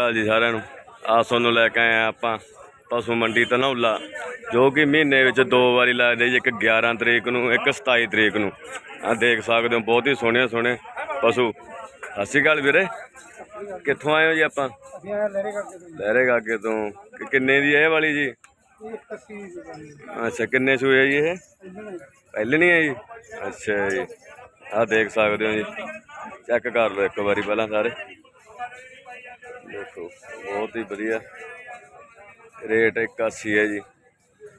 ਹਾਲ ਜੀ ਸਾਰਿਆਂ ਨੂੰ। ਆ ਤੁਹਾਨੂੰ ਲੈ ਕੇ ਆਏ ਆ ਆਪਾਂ ਪਸ਼ੂ ਮੰਡੀ ਧਨੌਲਾ ਜੋ ਕਿ ਮਹੀਨੇ ਵਿੱਚ ਦੋ ਵਾਰੀ ਲੱਗਦੇ ਜੀ ਇੱਕ 11 ਤਰੀਕ ਨੂੰ ਇੱਕ 27 ਤਰੀਕ ਨੂੰ। ਆ ਦੇਖ ਸਕਦੇ ਹੋ ਬਹੁਤ ਹੀ ਸੋਹਣੇ ਸੋਹਣੇ ਪਸ਼ੂ। ਸਤਿ ਸ਼੍ਰੀ ਅਕਾਲ ਵੀਰੇ। ਕਿੱਥੋਂ ਆਏ ਹੋ ਜੀ ਆਪਾਂ? ਲਹਿਰੇ ਗਾਗੇ ਤੋਂ। ਕਿ ਕਿੰਨੇ ਦੀ ਇਹ ਵਾਲੀ ਜੀ? ਇਹ 80 ਦੀ ਬਣੀ ਅੱਛਾ ਕਿੰਨੇ ਸੂਏ ਜੀ ਇਹ? ਪਹਿਲੇ ਨਹੀਂ ਹੈ ਜੀ ਅੱਛਾ ਜੀ। ਆ ਦੇਖ ਸਕਦੇ ਹੋ ਜੀ। ਚੈੱਕ ਕਰ ਲਓ ਇੱਕ ਵਾਰੀ ਪਹਿਲਾਂ ਸਾਰੇ। ਦੇਖੋ, ਬਹੁਤ ਹੀ ਵਧੀਆ। ਰੇਟ 81 ਹੈ ਜੀ।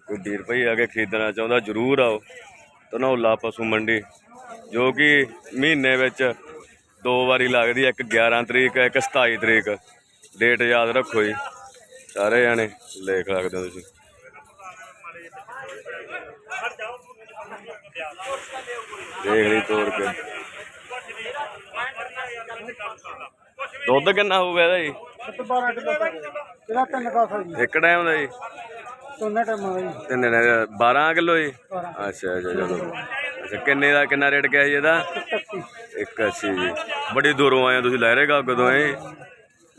ਕੋਈ ਵੀਰ ਭਾਈ ਆ ਕੇ ਖਰੀਦਣਾ ਚਾਹੁੰਦਾ, ਜਰੂਰ ਆਓ। ਧਨੌਲਾ ਪਸ਼ੂ ਮੰਡੀ, ਜੋ ਕਿ ਮਹੀਨੇ ਵਿੱਚ ਦੋ ਵਾਰੀ ਲੱਗਦੀ ਹੈ, ਇੱਕ 11 ਤਰੀਕ, ਇੱਕ 27 ਤਰੀਕ। ਡੇਟ ਯਾਦ ਰੱਖੋ ਜੀ। ਸਾਰੇ ਜਾਣੇ ਲੇਖ ਸਕਦੇ ਹੋ ਤੁਸੀਂ। ਦੇਖ ਲਈ ਤੋੜ ਕੇ। ਦੁੱਧ ਕਿੰਨਾ ਹੋਊਗਾ ਇਹਦਾ ਜੀ? 12 ਕਿਲੋ ਇਹਦਾ ਤਿੰਨ ਕਾਸਾ ਜੀ। ਇੱਕ ਟਾਈਮ ਦਾ ਜੀ? ਦੋਨੇ ਟਾਈਮਾਂ ਦਾ ਜੀ। ਤਿੰਨ ਨੇ 12 ਕਿਲੋ ਜੀ? 12 ਅੱਛਾ ਅੱਛਾ ਚਲੋ। ਅੱਛਾ ਕਿੰਨੇ ਦਾ ਕਿੰਨਾ ਰੇਟ ਕਿਹਾ ਜੀ ਇਹਦਾ? 81 81 ਜੀ। ਬੜੀ ਦੂਰੋਂ ਆਏ ਹੋ ਤੁਸੀਂ ਲਹਿਰੇ ਗਾ ਕਦੋਂ ਆਏ?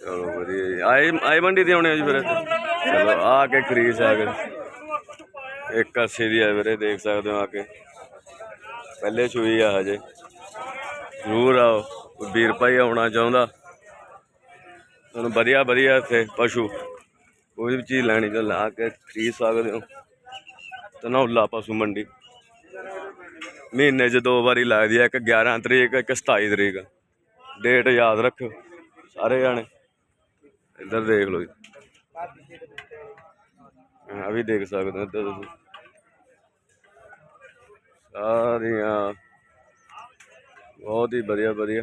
ਚਲੋ ਵਧੀਆ ਜੀ। ਆਏ ਆਏ ਮੰਡੀ ਤੇ ਆਉਣੇ ਹੋ ਜੀ ਫਿਰ? ਚਲੋ ਆ ਕੇ ਖਰੀਦ ਸਕਦੇ 81 ਦੀ ਆ ਵੀਰੇ ਦੇਖ ਸਕਦੇ ਹੋ ਆ ਕੇ। ਪਹਿਲੇ ਸੂਈ ਆ ਹਜੇ। ਜ਼ਰੂਰ ਆਓ। ਵੀਰ ਭਾਈ ਆਉਣਾ ਚਾਹੁੰਦਾ। ਤੁਹਾਨੂੰ ਵਧੀਆ ਵਧੀਆ ਇੱਥੇ ਪਸ਼ੂ। ਕੋਈ ਵੀ ਚੀਜ਼ ਲੈਣੀ ਤਾਂ ਲਾ ਕੇ ਖਰੀਦ ਸਕਦੇ ਹੋ। ਧਨੌਲਾ ਪਸ਼ੂ ਮੰਡੀ। ਮਹੀਨੇ 'ਚ ਦੋ ਵਾਰੀ ਲੱਗਦੀ ਹੈ ਇੱਕ 11 ਤਰੀਕ, ਇੱਕ 27 ਤਰੀਕ। ਡੇਟ ਯਾਦ ਰੱਖਿਓ, ਸਾਰੇ ਜਾਣੇ। ਇੱਧਰ ਦੇਖ ਲਓ ਜੀ। ਆ ਵੀ ਦੇਖ ਸਕਦੇ ਹੋ ਇੱਧਰ ਤੁਸੀਂ। ਸਾਰੀਆਂ। ਬਹੁਤ ਹੀ ਵਧੀਆ ਵਧੀਆ।